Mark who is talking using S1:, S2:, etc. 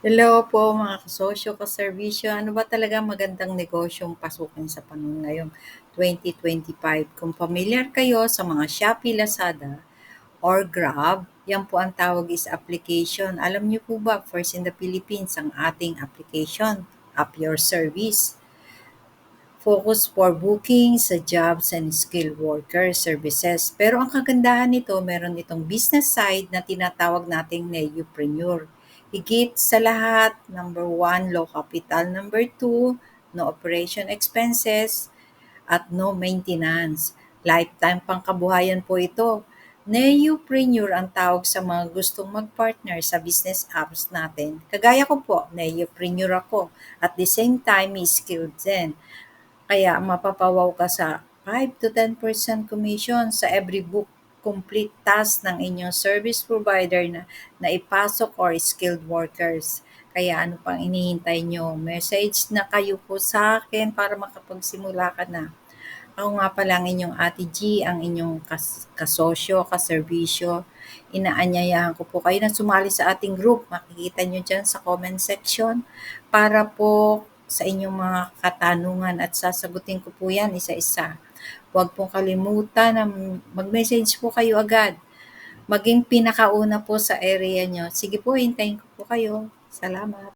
S1: Hello po mga kasosyo, kaserbisyo. Ano ba talaga magandang negosyong pasukin sa panahon ngayong 2025? Kung familiar kayo sa mga Shopee, Lazada, or Grab, yan po ang tawag is application. Alam niyo po ba, first in the Philippines ang ating application, Up Your Service. Focus for booking sa jobs and skilled worker services. Pero ang kagandahan nito, meron itong business side na tinatawag nating Neupreneur. Higit sa lahat, number one, low capital. Number two, no operation expenses at no maintenance. Lifetime pangkabuhayan po ito. Neupreneur ang tawag sa mga gustong mag-partner sa business apps natin. Kagaya ko po, Neupreneur ako. At the same time, skilled din. Kaya mapapawaw ka sa 5 to 10% commission sa every book complete task ng inyong service provider na naipasok or skilled workers. Kaya ano pang inihintay nyo? Message na kayo po sa akin para makapagsimula ka na. Ako nga pala ang inyong Ate G, ang inyong kas- kasosyo, kaserbisyo. Inaanyayahan ko po kayo na sumali sa ating group. Makikita nyo dyan sa comment section para po sa inyong mga katanungan at sasagutin ko po yan isa-isa. Huwag pong kalimutan na mag-message po kayo agad. Maging pinakauna po sa area nyo. Sige po, hintayin ko po kayo. Salamat.